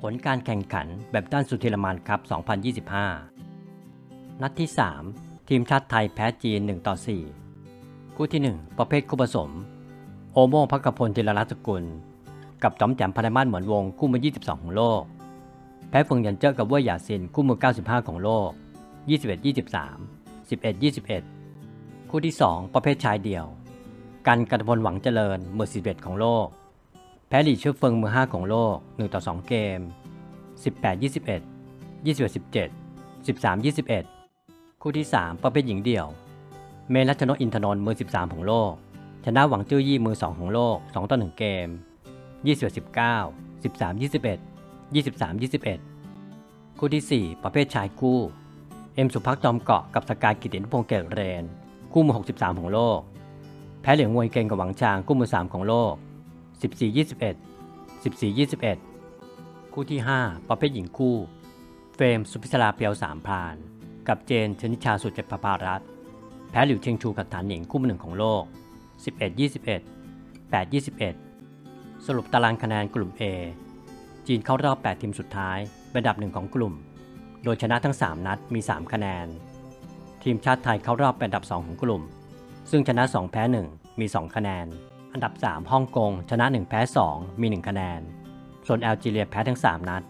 ผลการแข่งขันแบบด้านสุธีรมันครับ 2025 นัดที่ 3 ทีมชาติไทยแพ้จีน 1 ต่อ 4 คู่ที่ 1 ประเภทคู่ผสม โอโมพักกพลธีรรัตน์สกุล กับจอมแจมพนมาศเหมือนวงคู่มือ 22 ของโลก แพ้ฟงยันเจอกับเว่ยหยาซินคู่มือ 95 ของโลก 21-23 11-21 คู่ที่ 2 ประเภทชายเดี่ยว กันกันพลหวังเจริญมือ 11 ของโลก แพ้หลีเชื่อเฟิงมือ 5 ของโลก 1 ต่อ 2 เกม 18 21 21 17 13 21 คู่ที่ 3 ประเภทหญิงเดี่ยว เมรัชนกอินทนนท์มือ 13 ของโลก ชนะหวังจื้อยี่มือ 2 ของโลก 2 ต่อ 1 เกม 21 19 13 21 23 21 คู่ที่ 4 ประเภทชายคู่ เอ็มสุพักจอมเกาะกับสกายกิตินุพงษ์เกตเรน คู่มือ 63 ของโลก แพ้เหลียงวยเกงกับหวังชาง คู่มือ 3 ของโลก 14 21 14 21 คู่ที่ 5 ประเภทหญิงคู่ เฟรมสุพิศราเปียวสามพราน กับเจนชนิชาสุเจ็ดประภารัตแพ้หลิวเชียงชูกับฐานหญิงคู่มือหนึ่งของโลก 11 21 8 21 สรุปตารางคะแนนกลุ่ม A จีนเข้ารอบ 8 ทีมสุดท้ายเป็นดับหนึ่งของกลุ่ม โดยชนะทั้ง 3 นัดมี 3 คะแนน ทีมชาติไทยเข้ารอบเป็นอันดับ 2 ของกลุ่ม ซึ่งชนะ 2 แพ้ 1 มี 2 คะแนน อันดับ 3 ฮ่องกง ชนะ 1 แพ้ 2 มี 1 คะแนน ส่วนแอลจีเรียแพ้ทั้ง 3 นัด